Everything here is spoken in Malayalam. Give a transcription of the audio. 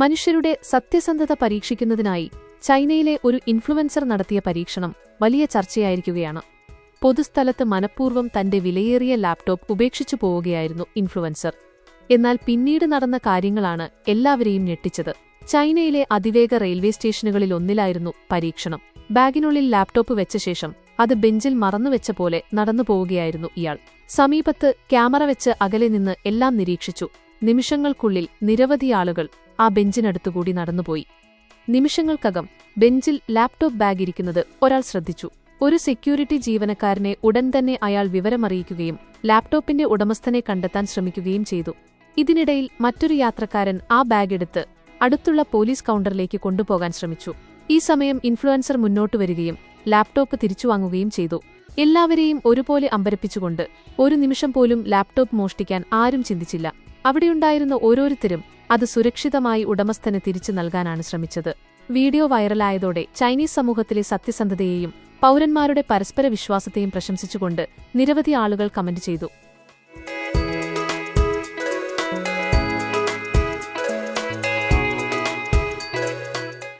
മനുഷ്യരുടെ സത്യസന്ധത പരീക്ഷിക്കുന്നതിനായി ചൈനയിലെ ഒരു ഇൻഫ്ലുവൻസർ നടത്തിയ പരീക്ഷണം വലിയ ചർച്ചയായിരിക്കുകയാണ്. പൊതുസ്ഥലത്ത് മനഃപൂർവം തന്റെ വിലയേറിയ ലാപ്ടോപ്പ് ഉപേക്ഷിച്ചു പോവുകയായിരുന്നു ഇൻഫ്ലുവൻസർ. എന്നാൽ പിന്നീട് നടന്ന കാര്യങ്ങളാണ് എല്ലാവരെയും ഞെട്ടിച്ചത്. ചൈനയിലെ അതിവേഗ റെയിൽവേ സ്റ്റേഷനുകളിൽ ഒന്നിലായിരുന്നു പരീക്ഷണം. ബാഗിനുള്ളിൽ ലാപ്ടോപ്പ് വെച്ച ശേഷം അത് ബെഞ്ചിൽ മറന്നുവെച്ച പോലെ നടന്നു പോവുകയായിരുന്നു ഇയാൾ. സമീപത്ത് ക്യാമറ വെച്ച് അകലെ നിന്ന് എല്ലാം നിരീക്ഷിച്ചു. നിമിഷങ്ങൾക്കുള്ളിൽ നിരവധി ആളുകൾ ആ ബെഞ്ചിനടുത്തുകൂടി നടന്നുപോയി. നിമിഷങ്ങൾക്കകം ബെഞ്ചിൽ ലാപ്ടോപ്പ് ബാഗ് ഇരിക്കുന്നത് ഒരാൾ ശ്രദ്ധിച്ചു. ഒരു സെക്യൂരിറ്റി ജീവനക്കാരനെ ഉടൻ തന്നെ അയാൾ വിവരമറിയിക്കുകയും ലാപ്ടോപ്പിന്റെ ഉടമസ്ഥനെ കണ്ടെത്താൻ ശ്രമിക്കുകയും ചെയ്തു. ഇതിനിടയിൽ മറ്റൊരു യാത്രക്കാരൻ ആ ബാഗ് എടുത്ത് അടുത്തുള്ള പോലീസ് കൗണ്ടറിലേക്ക് കൊണ്ടുപോകാൻ ശ്രമിച്ചു. ഈ സമയം ഇൻഫ്ലുവൻസർ മുന്നോട്ട് വരികയും ലാപ്ടോപ്പ് തിരിച്ചുവാങ്ങുകയും ചെയ്തു. എല്ലാവരെയും ഒരുപോലെ അമ്പരപ്പിച്ചുകൊണ്ട് ഒരു നിമിഷം പോലും ലാപ്ടോപ്പ് മോഷ്ടിക്കാൻ ആരും ചിന്തിച്ചില്ല. അവിടെയുണ്ടായിരുന്ന ഓരോരുത്തരും അത് സുരക്ഷിതമായി ഉടമസ്ഥന് തിരിച്ചു നൽകാനാണ് ശ്രമിച്ചത്. വീഡിയോ വൈറലായതോടെ ചൈനീസ് സമൂഹത്തിലെ സത്യസന്ധതയെയും പൗരന്മാരുടെ പരസ്പര വിശ്വാസത്തെയും പ്രശംസിച്ചുകൊണ്ട് നിരവധി ആളുകൾ കമന്റ് ചെയ്തു.